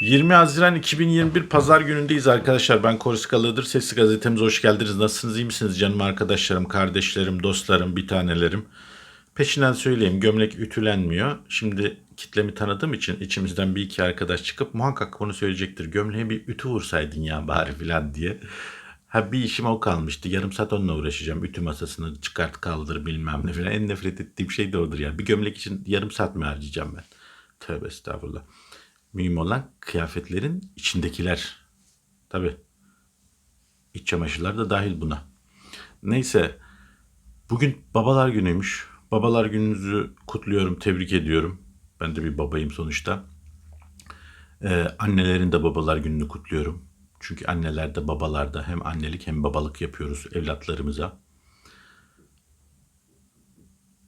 20 Haziran 2021 Pazar günündeyiz arkadaşlar. Ben Korskalı'dır. Sesli gazetemize hoş geldiniz. Nasılsınız? iyi misiniz canım arkadaşlarım, kardeşlerim, dostlarım, bir tanelerim? Peşinden söyleyeyim gömlek ütülenmiyor. Şimdi kitlemi tanıdığım için içimizden bir iki arkadaş çıkıp muhakkak bunu söyleyecektir. Gömleğe bir ütü vursaydın ya bari filan diye. Ha bir işim o kalmıştı. Yarım saat onunla uğraşacağım. Ütü masasını çıkart kaldır bilmem ne filan. En nefret ettiğim şey de odur ya. Bir gömlek için yarım saat mi harcayacağım ben? Tövbe estağfurullah. Mühim olan kıyafetlerin içindekiler. Tabi. İç çamaşırlar da dahil buna. Neyse. Bugün babalar günüymüş. Babalar gününüzü kutluyorum, tebrik ediyorum. Ben de bir babayım sonuçta. Ee, annelerin de babalar gününü kutluyorum. Çünkü anneler de babalar da hem annelik hem babalık yapıyoruz evlatlarımıza.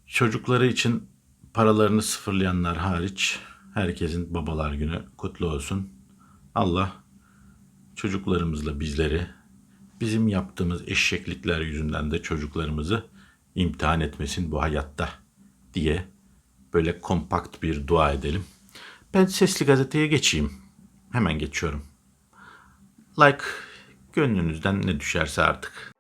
Çocukları için paralarını sıfırlayanlar hariç herkesin babalar günü kutlu olsun. Allah çocuklarımızla bizleri bizim yaptığımız eşeklikler yüzünden de çocuklarımızı imtihan etmesin bu hayatta diye böyle kompakt bir dua edelim. Ben sesli gazeteye geçeyim. Hemen geçiyorum. Like gönlünüzden ne düşerse artık.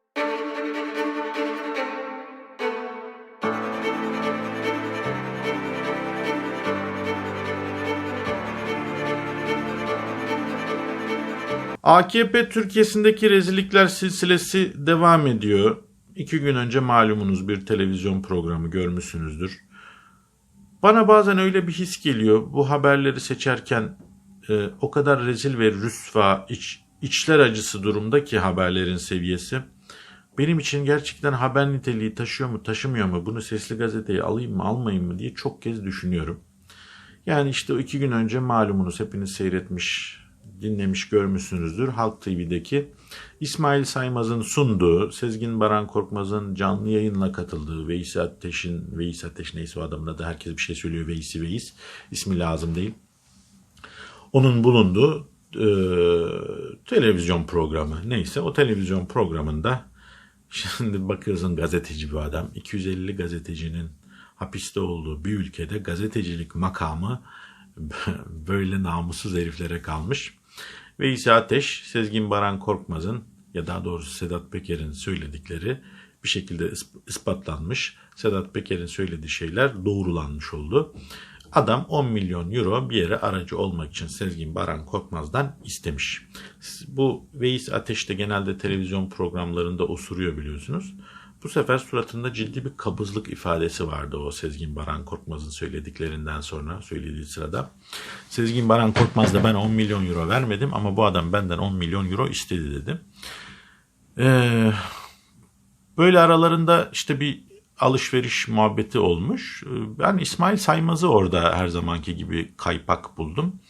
AKP Türkiye'sindeki rezillikler silsilesi devam ediyor. İki gün önce malumunuz bir televizyon programı görmüşsünüzdür. Bana bazen öyle bir his geliyor. Bu haberleri seçerken e, o kadar rezil ve rüsva, iç, içler acısı durumda ki haberlerin seviyesi. Benim için gerçekten haber niteliği taşıyor mu, taşımıyor mu, bunu sesli gazeteye alayım mı, almayayım mı diye çok kez düşünüyorum. Yani işte iki gün önce malumunuz hepiniz seyretmiş, dinlemiş, görmüşsünüzdür. Halk TV'deki İsmail Saymaz'ın sunduğu, Sezgin Baran Korkmaz'ın canlı yayınla katıldığı, Veys Ateş'in, Veys Ateş neyse o adamın adı herkes bir şey söylüyor, Veys'i Veys, ismi lazım değil. Onun bulunduğu e, televizyon programı neyse o televizyon programında şimdi bakıyorsun gazeteci bir adam 250 gazetecinin hapiste olduğu bir ülkede gazetecilik makamı böyle namussuz heriflere kalmış. Ve İsa Ateş, Sezgin Baran Korkmaz'ın ya daha doğrusu Sedat Peker'in söyledikleri bir şekilde ispatlanmış. Sedat Peker'in söylediği şeyler doğrulanmış oldu. Adam 10 milyon euro bir yere aracı olmak için Sezgin Baran Korkmaz'dan istemiş. Bu Veys Ateş de genelde televizyon programlarında osuruyor biliyorsunuz. Bu sefer suratında ciddi bir kabızlık ifadesi vardı o Sezgin Baran Korkmaz'ın söylediklerinden sonra söylediği sırada. Sezgin Baran Korkmaz da ben 10 milyon euro vermedim ama bu adam benden 10 milyon euro istedi dedi. Ee, böyle aralarında işte bir alışveriş muhabbeti olmuş. Ben İsmail Saymaz'ı orada her zamanki gibi kaypak buldum.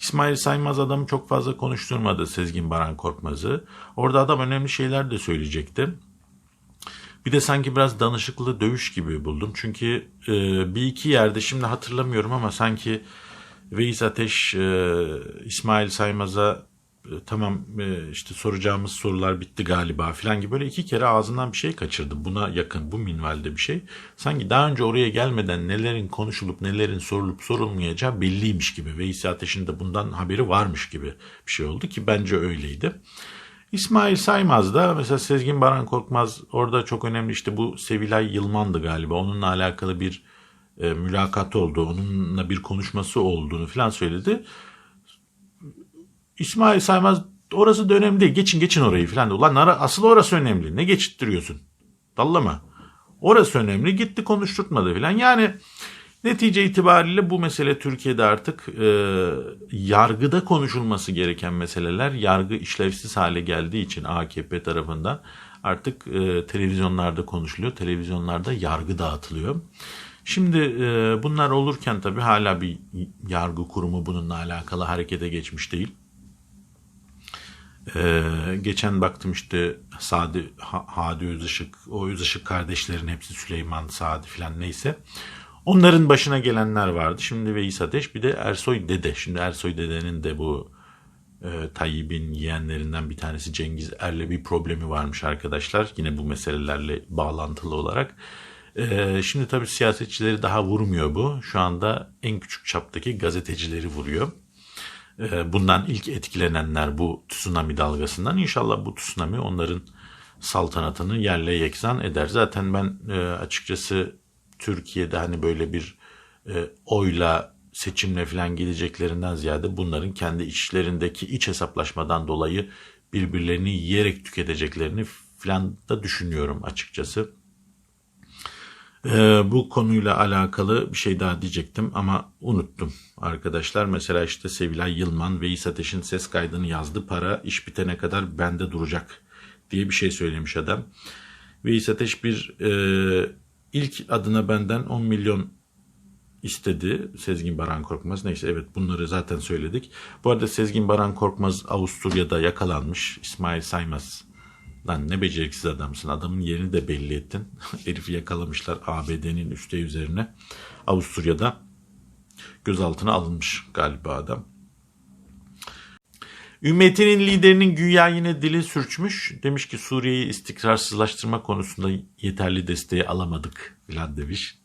İsmail Saymaz adamı çok fazla konuşturmadı Sezgin Baran Korkmaz'ı. Orada adam önemli şeyler de söyleyecekti. Bir de sanki biraz danışıklı dövüş gibi buldum. Çünkü e, bir iki yerde şimdi hatırlamıyorum ama sanki Veys Ateş e, İsmail Saymaz'a e, tamam e, işte soracağımız sorular bitti galiba filan gibi böyle iki kere ağzından bir şey kaçırdı. Buna yakın bu minvalde bir şey. Sanki daha önce oraya gelmeden nelerin konuşulup nelerin sorulup sorulmayacağı belliymiş gibi. Veys Ateş'in de bundan haberi varmış gibi bir şey oldu ki bence öyleydi. İsmail Saymaz da mesela Sezgin Baran Korkmaz orada çok önemli işte bu Sevilay Yılman'dı galiba. Onunla alakalı bir e, mülakat oldu. Onunla bir konuşması olduğunu falan söyledi. İsmail Saymaz orası da önemli değil. Geçin geçin orayı falan. Ulan asıl orası önemli. Ne geçittiriyorsun? Dallama. Orası önemli. Gitti konuşturtmadı falan. Yani Netice itibariyle bu mesele Türkiye'de artık e, yargıda konuşulması gereken meseleler yargı işlevsiz hale geldiği için AKP tarafından artık e, televizyonlarda konuşuluyor. Televizyonlarda yargı dağıtılıyor. Şimdi e, bunlar olurken tabii hala bir yargı kurumu bununla alakalı harekete geçmiş değil. Ee, geçen baktım işte Sadi, Hadi Özışık, o Özışık kardeşlerin hepsi Süleyman, Sadi filan neyse. Onların başına gelenler vardı. Şimdi Veys Ateş bir de Ersoy Dede. Şimdi Ersoy Dede'nin de bu e, Tayyip'in yeğenlerinden bir tanesi Cengiz Er'le bir problemi varmış arkadaşlar. Yine bu meselelerle bağlantılı olarak. E, şimdi tabii siyasetçileri daha vurmuyor bu. Şu anda en küçük çaptaki gazetecileri vuruyor. e, bundan ilk etkilenenler bu tsunami dalgasından. İnşallah bu tsunami onların saltanatını yerle yeksan eder. Zaten ben e, açıkçası Türkiye'de hani böyle bir e, oyla seçimle falan gideceklerinden ziyade bunların kendi içlerindeki iç hesaplaşmadan dolayı birbirlerini yiyerek tüketeceklerini falan da düşünüyorum açıkçası. Ee, bu konuyla alakalı bir şey daha diyecektim ama unuttum arkadaşlar. Mesela işte Sevilay Yılman Veys Ateş'in ses kaydını yazdı. Para iş bitene kadar bende duracak diye bir şey söylemiş adam. Veys Ateş bir e, ilk adına benden 10 milyon istedi Sezgin Baran Korkmaz. Neyse evet bunları zaten söyledik. Bu arada Sezgin Baran Korkmaz Avusturya'da yakalanmış. İsmail Saymaz Lan ne beceriksiz adamsın. Adamın yerini de belli ettin. Herifi yakalamışlar ABD'nin üste üzerine. Avusturya'da gözaltına alınmış galiba adam. Ümmetinin liderinin güya yine dili sürçmüş. Demiş ki Suriye'yi istikrarsızlaştırma konusunda yeterli desteği alamadık filan demiş.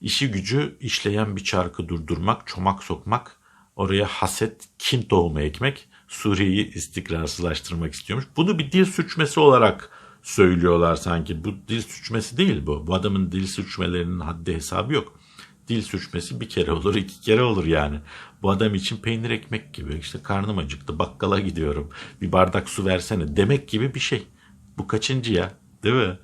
İşi gücü işleyen bir çarkı durdurmak, çomak sokmak, oraya haset, kin tohumu ekmek, Suriye'yi istikrarsızlaştırmak istiyormuş. Bunu bir dil sürçmesi olarak söylüyorlar sanki. Bu dil sürçmesi değil bu. Bu adamın dil sürçmelerinin haddi hesabı yok. Dil sürçmesi bir kere olur, iki kere olur yani. Bu adam için peynir ekmek gibi. İşte karnım acıktı, bakkala gidiyorum. Bir bardak su versene demek gibi bir şey. Bu kaçıncı ya? Değil mi?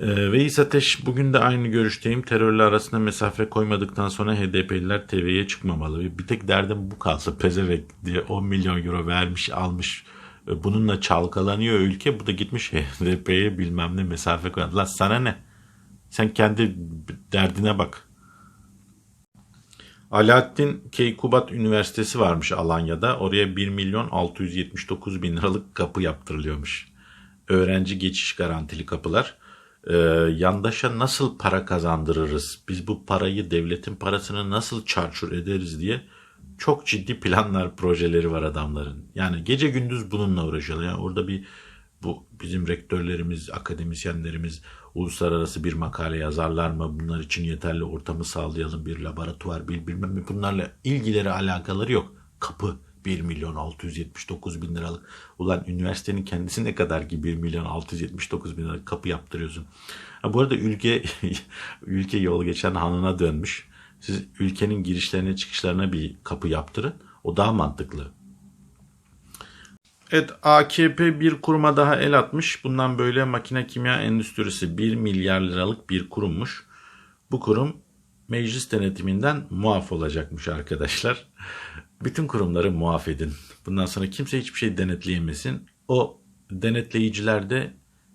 Ee, Veys Ateş bugün de aynı görüşteyim. Terörle arasında mesafe koymadıktan sonra HDP'liler TV'ye çıkmamalı. Bir tek derdim bu kalsa pezevek diye 10 milyon euro vermiş almış. Ee, Bununla çalkalanıyor ülke. Bu da gitmiş HDP'ye bilmem ne mesafe koymadı. Lan sana ne? Sen kendi derdine bak. Alaaddin Keykubat Üniversitesi varmış Alanya'da. Oraya 1 milyon 679 bin liralık kapı yaptırılıyormuş. Öğrenci geçiş garantili kapılar e, yandaşa nasıl para kazandırırız, biz bu parayı devletin parasını nasıl çarçur ederiz diye çok ciddi planlar, projeleri var adamların. Yani gece gündüz bununla uğraşıyorlar. Yani orada bir bu bizim rektörlerimiz, akademisyenlerimiz uluslararası bir makale yazarlar mı? Bunlar için yeterli ortamı sağlayalım, bir laboratuvar, bir bilmem ne. Bunlarla ilgileri alakaları yok. Kapı 1 milyon 679 bin liralık. Ulan üniversitenin kendisi ne kadar ki 1 milyon 679 bin liralık kapı yaptırıyorsun. Ha, bu arada ülke ülke yol geçen hanına dönmüş. Siz ülkenin girişlerine çıkışlarına bir kapı yaptırın. O daha mantıklı. Evet AKP bir kuruma daha el atmış. Bundan böyle makine kimya endüstrisi 1 milyar liralık bir kurummuş. Bu kurum meclis denetiminden muaf olacakmış arkadaşlar. Bütün kurumları muaf edin. Bundan sonra kimse hiçbir şey denetleyemesin. O denetleyiciler de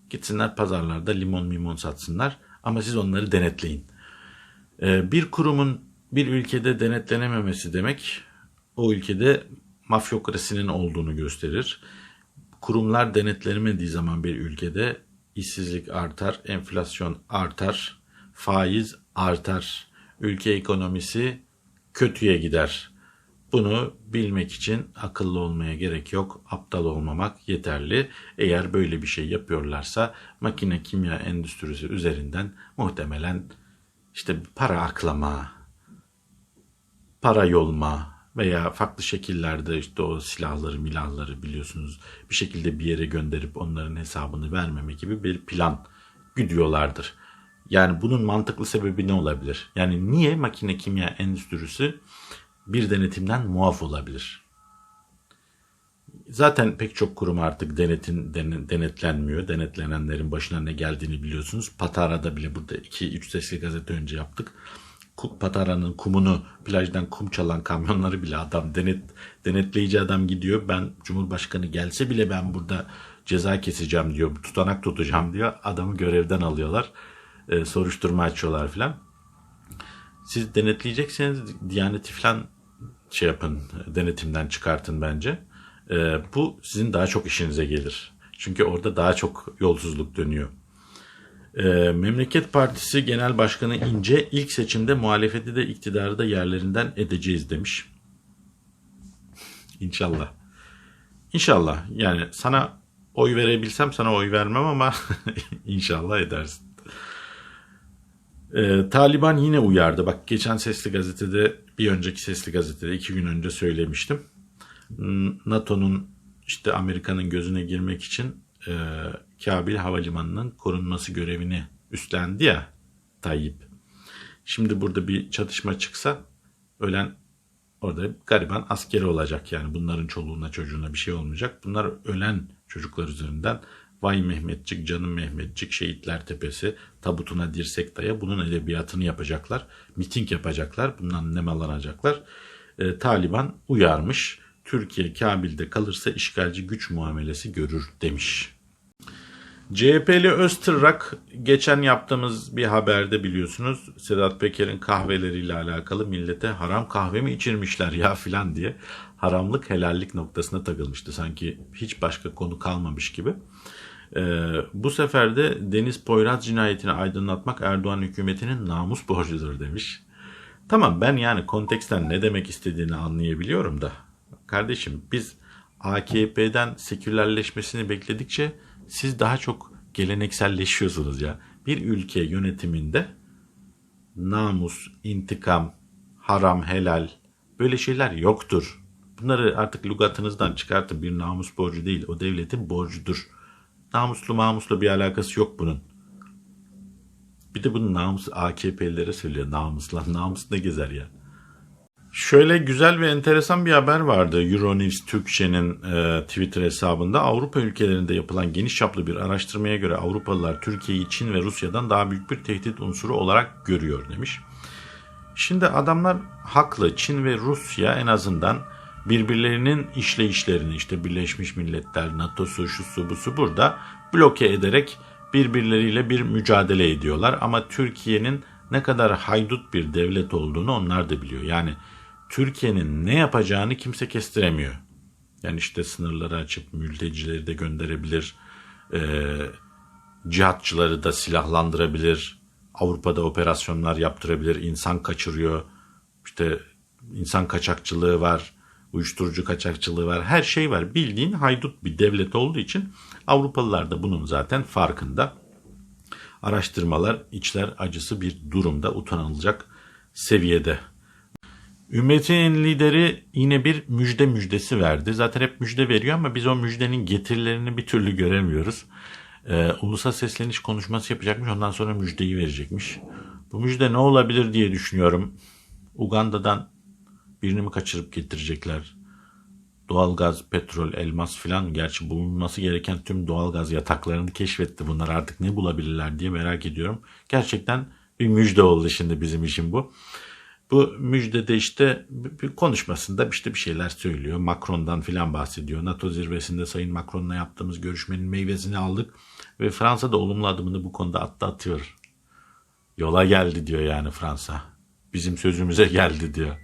gitsinler pazarlarda limon mimon satsınlar. Ama siz onları denetleyin. Ee, bir kurumun bir ülkede denetlenememesi demek o ülkede mafyokrasinin olduğunu gösterir. Kurumlar denetlenemediği zaman bir ülkede işsizlik artar, enflasyon artar, faiz artar. Ülke ekonomisi kötüye gider. Bunu bilmek için akıllı olmaya gerek yok, aptal olmamak yeterli. Eğer böyle bir şey yapıyorlarsa makine kimya endüstrisi üzerinden muhtemelen işte para aklama, para yolma veya farklı şekillerde işte o silahları milahları biliyorsunuz bir şekilde bir yere gönderip onların hesabını vermeme gibi bir plan güdüyorlardır. Yani bunun mantıklı sebebi ne olabilir? Yani niye makine kimya endüstrisi bir denetimden muaf olabilir? Zaten pek çok kurum artık denetin, denetlenmiyor. Denetlenenlerin başına ne geldiğini biliyorsunuz. Patara'da bile burada 2-3 sesli gazete önce yaptık. Patara'nın kumunu plajdan kum çalan kamyonları bile adam denet denetleyici adam gidiyor. Ben Cumhurbaşkanı gelse bile ben burada ceza keseceğim diyor. Tutanak tutacağım diyor. Adamı görevden alıyorlar. E, soruşturma açıyorlar filan. Siz denetleyecekseniz Diyaneti filan şey yapın, denetimden çıkartın bence. E, bu sizin daha çok işinize gelir. Çünkü orada daha çok yolsuzluk dönüyor. E, Memleket Partisi Genel Başkanı İnce ilk seçimde muhalefeti de iktidarı da yerlerinden edeceğiz demiş. İnşallah. İnşallah. Yani sana oy verebilsem sana oy vermem ama inşallah edersin. Ee, Taliban yine uyardı. Bak geçen Sesli Gazete'de, bir önceki Sesli Gazete'de iki gün önce söylemiştim. N- NATO'nun işte Amerika'nın gözüne girmek için e, Kabil Havalimanı'nın korunması görevini üstlendi ya Tayyip. Şimdi burada bir çatışma çıksa ölen orada gariban askeri olacak yani bunların çoluğuna çocuğuna bir şey olmayacak. Bunlar ölen çocuklar üzerinden vay Mehmetçik, canım Mehmetçik, şehitler tepesi, tabutuna dirsek daya bunun edebiyatını yapacaklar. Miting yapacaklar, bundan nemalanacaklar. E, Taliban uyarmış. Türkiye Kabil'de kalırsa işgalci güç muamelesi görür demiş. CHP'li Öztırrak geçen yaptığımız bir haberde biliyorsunuz Sedat Peker'in kahveleriyle alakalı millete haram kahve mi içirmişler ya filan diye haramlık helallik noktasına takılmıştı. Sanki hiç başka konu kalmamış gibi. Ee, bu sefer de Deniz Poyraz cinayetini aydınlatmak Erdoğan hükümetinin namus borcudur demiş. Tamam ben yani konteksten ne demek istediğini anlayabiliyorum da. Kardeşim biz AKP'den sekülerleşmesini bekledikçe siz daha çok gelenekselleşiyorsunuz ya. Bir ülke yönetiminde namus, intikam, haram, helal böyle şeyler yoktur. Bunları artık lügatınızdan çıkartın. Bir namus borcu değil. O devletin borcudur. Namuslu mamuslu bir alakası yok bunun. Bir de bunu namus AKP'lilere söylüyor. Namusla. Namus ne gezer ya? Şöyle güzel ve enteresan bir haber vardı Euronews Türkçe'nin e, Twitter hesabında. Avrupa ülkelerinde yapılan geniş çaplı bir araştırmaya göre Avrupalılar Türkiye'yi Çin ve Rusya'dan daha büyük bir tehdit unsuru olarak görüyor demiş. Şimdi adamlar haklı. Çin ve Rusya en azından birbirlerinin işleyişlerini işte Birleşmiş Milletler, NATO'su, şusu busu burada bloke ederek birbirleriyle bir mücadele ediyorlar. Ama Türkiye'nin ne kadar haydut bir devlet olduğunu onlar da biliyor. Yani Türkiye'nin ne yapacağını kimse kestiremiyor. Yani işte sınırları açıp mültecileri de gönderebilir, e, cihatçıları da silahlandırabilir, Avrupa'da operasyonlar yaptırabilir, insan kaçırıyor, işte insan kaçakçılığı var, uyuşturucu kaçakçılığı var, her şey var. Bildiğin haydut bir devlet olduğu için Avrupalılar da bunun zaten farkında. Araştırmalar içler acısı bir durumda utanılacak seviyede. Ümmetin lideri yine bir müjde müjdesi verdi. Zaten hep müjde veriyor ama biz o müjdenin getirilerini bir türlü göremiyoruz. Ee, ulusal sesleniş konuşması yapacakmış ondan sonra müjdeyi verecekmiş. Bu müjde ne olabilir diye düşünüyorum. Uganda'dan birini mi kaçırıp getirecekler? Doğalgaz, petrol, elmas filan gerçi bulunması gereken tüm doğalgaz yataklarını keşfetti. Bunlar artık ne bulabilirler diye merak ediyorum. Gerçekten bir müjde oldu şimdi bizim için bu. Bu müjdede işte bir konuşmasında işte bir şeyler söylüyor. Macron'dan filan bahsediyor. NATO zirvesinde Sayın Macron'la yaptığımız görüşmenin meyvesini aldık ve Fransa da olumlu adımını bu konuda attı atıyor. Yola geldi diyor yani Fransa. Bizim sözümüze geldi diyor.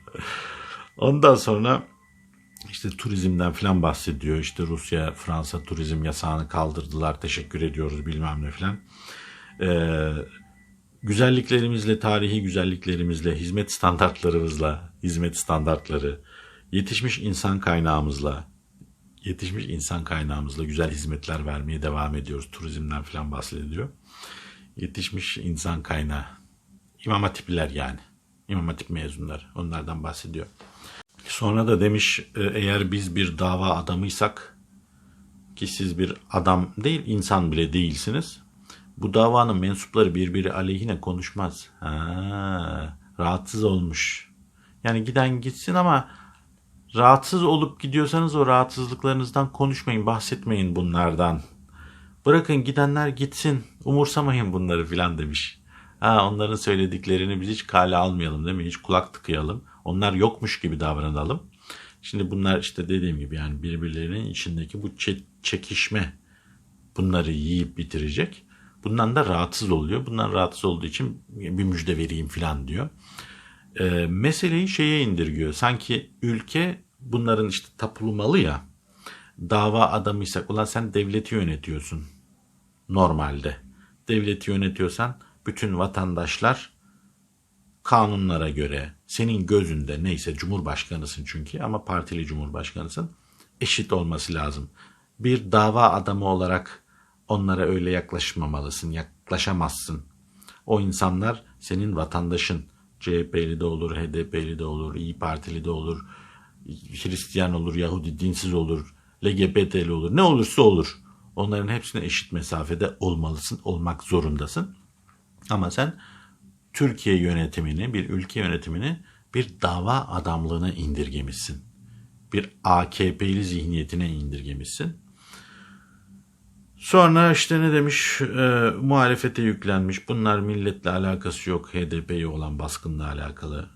Ondan sonra işte turizmden filan bahsediyor. İşte Rusya, Fransa turizm yasağını kaldırdılar. Teşekkür ediyoruz bilmem ne filan. Ee, güzelliklerimizle, tarihi güzelliklerimizle, hizmet standartlarımızla, hizmet standartları, yetişmiş insan kaynağımızla, yetişmiş insan kaynağımızla güzel hizmetler vermeye devam ediyoruz. Turizmden falan bahsediyor. Yetişmiş insan kaynağı. İmam Hatipliler yani. İmam Hatip mezunları. Onlardan bahsediyor. Sonra da demiş e, eğer biz bir dava adamıysak ki siz bir adam değil insan bile değilsiniz. Bu davanın mensupları birbiri aleyhine konuşmaz. Ha, rahatsız olmuş. Yani giden gitsin ama rahatsız olup gidiyorsanız o rahatsızlıklarınızdan konuşmayın, bahsetmeyin bunlardan. Bırakın gidenler gitsin, umursamayın bunları filan demiş. Ha, onların söylediklerini biz hiç kale almayalım değil mi? Hiç kulak tıkayalım. Onlar yokmuş gibi davranalım. Şimdi bunlar işte dediğim gibi yani birbirlerinin içindeki bu çe- çekişme bunları yiyip bitirecek. Bundan da rahatsız oluyor. Bundan rahatsız olduğu için bir müjde vereyim filan diyor. E, meseleyi şeye indirgiyor. Sanki ülke bunların işte tapulu malı ya. Dava adamıysak ulan sen devleti yönetiyorsun. Normalde. Devleti yönetiyorsan bütün vatandaşlar kanunlara göre senin gözünde neyse cumhurbaşkanısın çünkü ama partili cumhurbaşkanısın eşit olması lazım. Bir dava adamı olarak onlara öyle yaklaşmamalısın, yaklaşamazsın. O insanlar senin vatandaşın CHP'li de olur, HDP'li de olur, İyi Partili de olur, Hristiyan olur, Yahudi dinsiz olur, LGBT'li olur, ne olursa olur. Onların hepsine eşit mesafede olmalısın, olmak zorundasın. Ama sen Türkiye yönetimini, bir ülke yönetimini bir dava adamlığına indirgemişsin. Bir AKP'li zihniyetine indirgemişsin. Sonra işte ne demiş, e, muhalefete yüklenmiş. Bunlar milletle alakası yok, HDP'ye olan baskınla alakalı.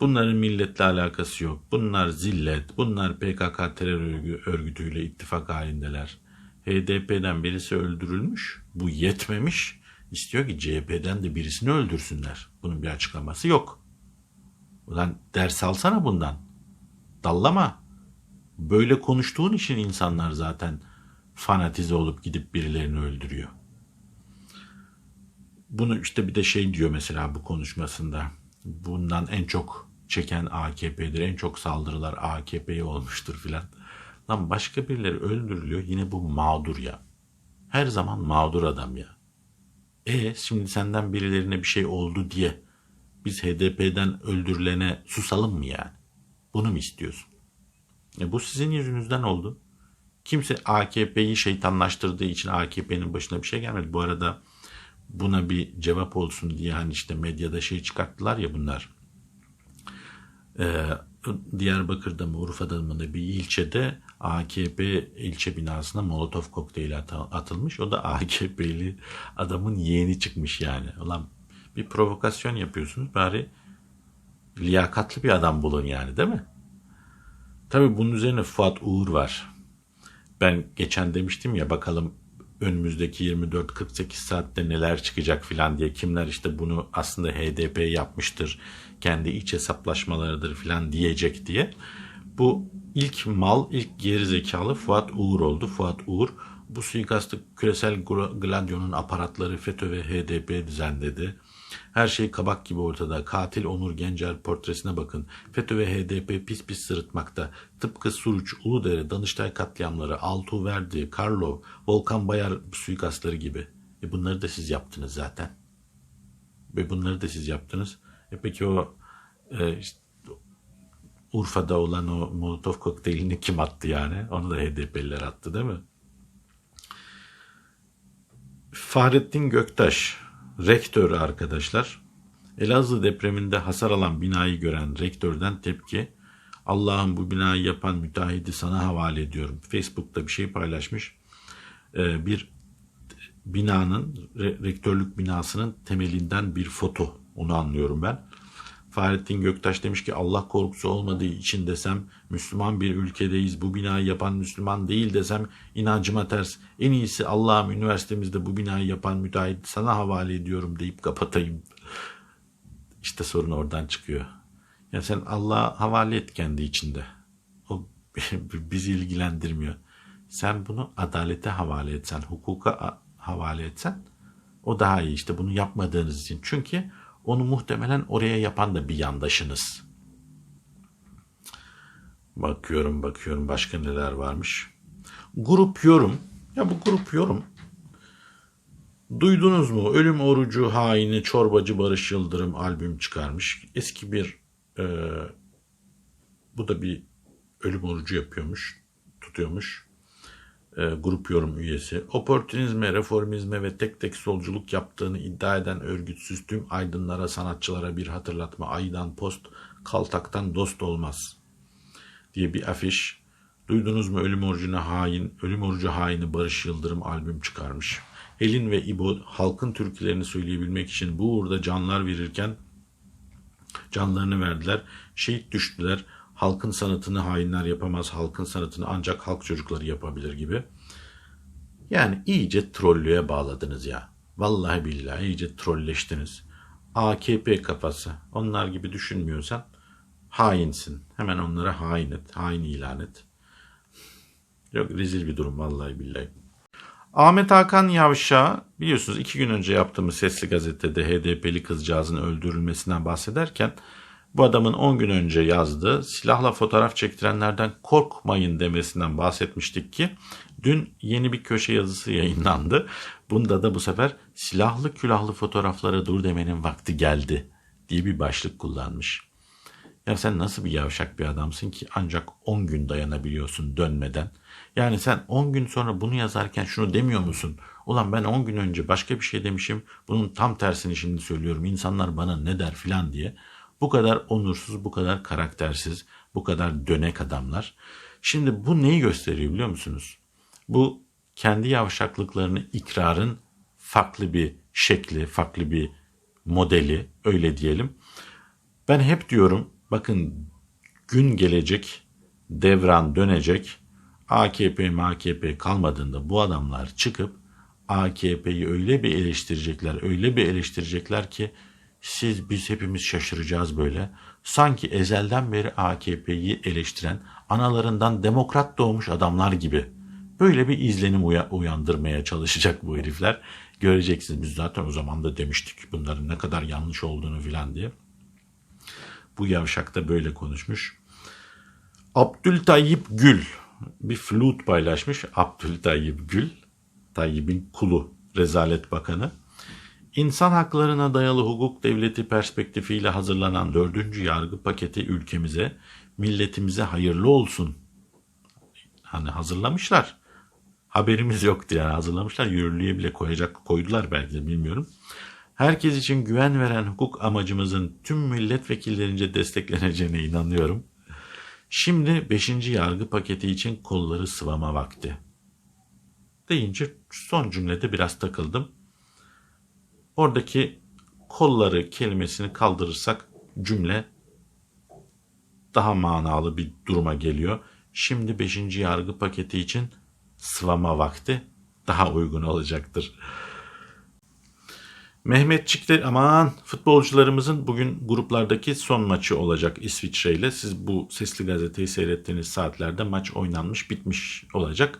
Bunların milletle alakası yok. Bunlar zillet, bunlar PKK terör örgü- örgütüyle ittifak halindeler. HDP'den birisi öldürülmüş, bu yetmemiş. İstiyor ki CHP'den de birisini öldürsünler. Bunun bir açıklaması yok. Ulan ders alsana bundan. Dallama. Böyle konuştuğun için insanlar zaten fanatize olup gidip birilerini öldürüyor. Bunu işte bir de şey diyor mesela bu konuşmasında. Bundan en çok çeken AKP'dir. En çok saldırılar AKP'ye olmuştur filan. Lan başka birileri öldürülüyor. Yine bu mağdur ya. Her zaman mağdur adam ya. E şimdi senden birilerine bir şey oldu diye biz HDP'den öldürülene susalım mı yani? Bunu mu istiyorsun? E bu sizin yüzünüzden oldu. Kimse AKP'yi şeytanlaştırdığı için AKP'nin başına bir şey gelmedi. Bu arada buna bir cevap olsun diye hani işte medyada şey çıkarttılar ya bunlar. Ee, Diyarbakır'da mı Urfa'da mı da bir ilçede AKP ilçe binasına molotof kokteyli at- atılmış. O da AKP'li adamın yeğeni çıkmış yani. Ulan bir provokasyon yapıyorsunuz bari liyakatlı bir adam bulun yani değil mi? Tabii bunun üzerine Fuat Uğur var. Ben geçen demiştim ya bakalım önümüzdeki 24-48 saatte neler çıkacak filan diye kimler işte bunu aslında HDP yapmıştır kendi iç hesaplaşmalarıdır filan diyecek diye. Bu ilk mal, ilk geri zekalı Fuat Uğur oldu. Fuat Uğur bu suikastı küresel Gla- gladyonun aparatları FETÖ ve HDP düzenledi. Her şey kabak gibi ortada. Katil Onur Gencer portresine bakın. FETÖ ve HDP pis pis sırıtmakta. Tıpkı Suruç, Uludere, Danıştay katliamları, Altuğ Verdi, Karlov, Volkan Bayar suikastları gibi. E bunları da siz yaptınız zaten. Ve bunları da siz yaptınız. E peki o e, işte Urfa'da olan o Molotov kokteylini kim attı yani? Onu da HDP'liler attı değil mi? Fahrettin Göktaş, rektör arkadaşlar. Elazığ depreminde hasar alan binayı gören rektörden tepki. Allah'ım bu binayı yapan müteahhidi sana havale ediyorum. Facebook'ta bir şey paylaşmış. Ee, bir binanın, re- rektörlük binasının temelinden bir foto. Onu anlıyorum ben. Fahrettin Göktaş demiş ki Allah korkusu olmadığı için desem Müslüman bir ülkedeyiz. Bu binayı yapan Müslüman değil desem inancıma ters. En iyisi Allah'ım üniversitemizde bu binayı yapan müteahhit sana havale ediyorum deyip kapatayım. İşte sorun oradan çıkıyor. Ya sen Allah'a havale et kendi içinde. O bizi ilgilendirmiyor. Sen bunu adalete havale etsen, hukuka havale etsen o daha iyi işte bunu yapmadığınız için. Çünkü onu muhtemelen oraya yapan da bir yandaşınız. Bakıyorum bakıyorum başka neler varmış. Grup yorum. Ya bu grup yorum. Duydunuz mu? Ölüm orucu haini çorbacı Barış Yıldırım albüm çıkarmış. Eski bir e, bu da bir ölüm orucu yapıyormuş. Tutuyormuş e, grup yorum üyesi, oportunizme, reformizme ve tek tek solculuk yaptığını iddia eden örgütsüz tüm aydınlara, sanatçılara bir hatırlatma. Aydan post, kaltaktan dost olmaz diye bir afiş. Duydunuz mu ölüm orucuna hain, ölüm orucu haini Barış Yıldırım albüm çıkarmış. Helin ve İbo halkın türkülerini söyleyebilmek için bu uğurda canlar verirken canlarını verdiler. Şehit düştüler. Halkın sanatını hainler yapamaz. Halkın sanatını ancak halk çocukları yapabilir gibi. Yani iyice trollüye bağladınız ya. Vallahi billahi iyice trolleştiniz. AKP kafası. Onlar gibi düşünmüyorsan hainsin. Hemen onlara hain et. Hain ilan et. Yok rezil bir durum vallahi billahi. Ahmet Hakan Yavşa biliyorsunuz iki gün önce yaptığımız Sesli Gazete'de HDP'li kızcağızın öldürülmesinden bahsederken bu adamın 10 gün önce yazdığı silahla fotoğraf çektirenlerden korkmayın demesinden bahsetmiştik ki dün yeni bir köşe yazısı yayınlandı. Bunda da bu sefer silahlı külahlı fotoğraflara dur demenin vakti geldi diye bir başlık kullanmış. Ya sen nasıl bir yavşak bir adamsın ki ancak 10 gün dayanabiliyorsun dönmeden. Yani sen 10 gün sonra bunu yazarken şunu demiyor musun? Ulan ben 10 gün önce başka bir şey demişim. Bunun tam tersini şimdi söylüyorum. İnsanlar bana ne der filan diye. Bu kadar onursuz, bu kadar karaktersiz, bu kadar dönek adamlar. Şimdi bu neyi gösteriyor biliyor musunuz? Bu kendi yavşaklıklarını ikrarın farklı bir şekli, farklı bir modeli öyle diyelim. Ben hep diyorum bakın gün gelecek, devran dönecek. AKP AKP kalmadığında bu adamlar çıkıp AKP'yi öyle bir eleştirecekler, öyle bir eleştirecekler ki siz biz hepimiz şaşıracağız böyle. Sanki ezelden beri AKP'yi eleştiren analarından demokrat doğmuş adamlar gibi. Böyle bir izlenim uya- uyandırmaya çalışacak bu herifler. Göreceksiniz biz zaten o zaman da demiştik bunların ne kadar yanlış olduğunu filan diye. Bu yavşak da böyle konuşmuş. Abdültayyip Gül bir flüt paylaşmış. Abdültayyip Gül, Tayyip'in kulu, Rezalet Bakanı. İnsan haklarına dayalı hukuk devleti perspektifiyle hazırlanan dördüncü yargı paketi ülkemize, milletimize hayırlı olsun. Hani hazırlamışlar. Haberimiz yoktu yani hazırlamışlar. Yürürlüğe bile koyacak koydular belki de bilmiyorum. Herkes için güven veren hukuk amacımızın tüm milletvekillerince destekleneceğine inanıyorum. Şimdi 5. yargı paketi için kolları sıvama vakti. Deyince son cümlede biraz takıldım. Oradaki kolları kelimesini kaldırırsak cümle daha manalı bir duruma geliyor. Şimdi 5. yargı paketi için sıvama vakti daha uygun olacaktır. Mehmetçikler aman futbolcularımızın bugün gruplardaki son maçı olacak İsviçre ile. Siz bu sesli gazeteyi seyrettiğiniz saatlerde maç oynanmış bitmiş olacak.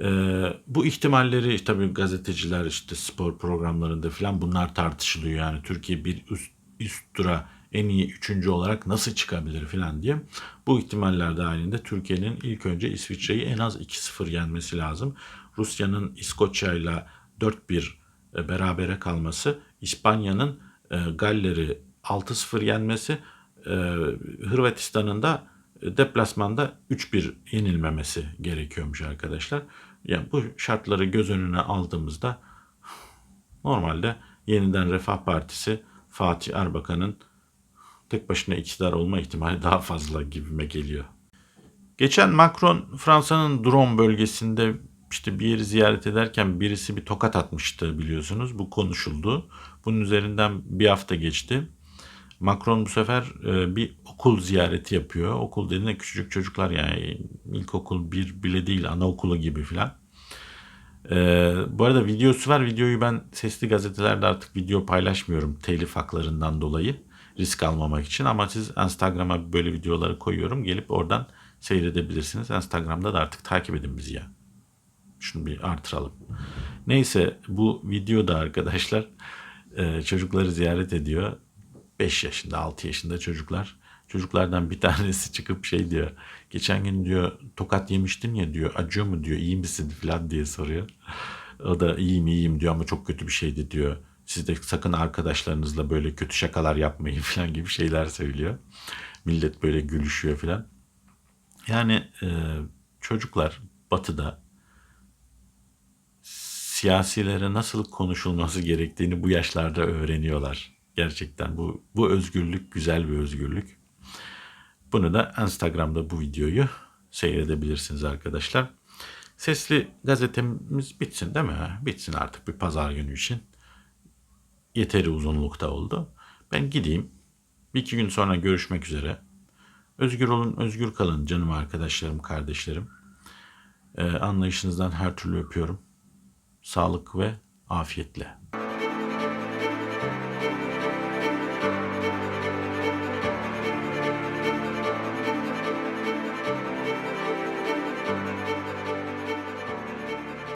Ee, bu ihtimalleri tabii gazeteciler işte spor programlarında falan bunlar tartışılıyor. Yani Türkiye bir üst, üst tura en iyi üçüncü olarak nasıl çıkabilir falan diye. Bu ihtimaller dahilinde Türkiye'nin ilk önce İsviçre'yi en az 2-0 yenmesi lazım. Rusya'nın İskoçya'yla 4-1 e, berabere kalması, İspanya'nın e, Galler'i 6-0 yenmesi, e, Hırvatistan'ın da deplasmanda 3-1 yenilmemesi gerekiyormuş arkadaşlar. Yani bu şartları göz önüne aldığımızda normalde yeniden Refah Partisi Fatih Erbakan'ın tek başına iktidar olma ihtimali daha fazla gibime geliyor. Geçen Macron Fransa'nın Drôme bölgesinde işte bir yeri ziyaret ederken birisi bir tokat atmıştı biliyorsunuz. Bu konuşuldu. Bunun üzerinden bir hafta geçti. Macron bu sefer e, bir okul ziyareti yapıyor. Okul dediğinde küçücük çocuklar yani ilkokul bir bile değil anaokulu gibi filan. E, bu arada videosu var. Videoyu ben sesli gazetelerde artık video paylaşmıyorum telif haklarından dolayı. Risk almamak için ama siz Instagram'a böyle videoları koyuyorum. Gelip oradan seyredebilirsiniz. Instagram'da da artık takip edin bizi ya. Şunu bir artıralım. Neyse bu videoda arkadaşlar e, çocukları ziyaret ediyor. 5 yaşında 6 yaşında çocuklar. Çocuklardan bir tanesi çıkıp şey diyor. Geçen gün diyor tokat yemiştin ya diyor. Acıyor mu diyor. iyi misin falan diye soruyor. O da iyiyim iyiyim diyor ama çok kötü bir şeydi diyor. Siz de sakın arkadaşlarınızla böyle kötü şakalar yapmayın falan gibi şeyler söylüyor. Millet böyle gülüşüyor falan. Yani e, çocuklar batıda siyasilere nasıl konuşulması gerektiğini bu yaşlarda öğreniyorlar. Gerçekten bu bu özgürlük güzel bir özgürlük. Bunu da Instagram'da bu videoyu seyredebilirsiniz arkadaşlar. Sesli gazetemiz bitsin değil mi? Bitsin artık bir pazar günü için. Yeteri uzunlukta oldu. Ben gideyim. Bir iki gün sonra görüşmek üzere. Özgür olun, özgür kalın canım arkadaşlarım, kardeşlerim. Ee, anlayışınızdan her türlü öpüyorum. Sağlık ve afiyetle.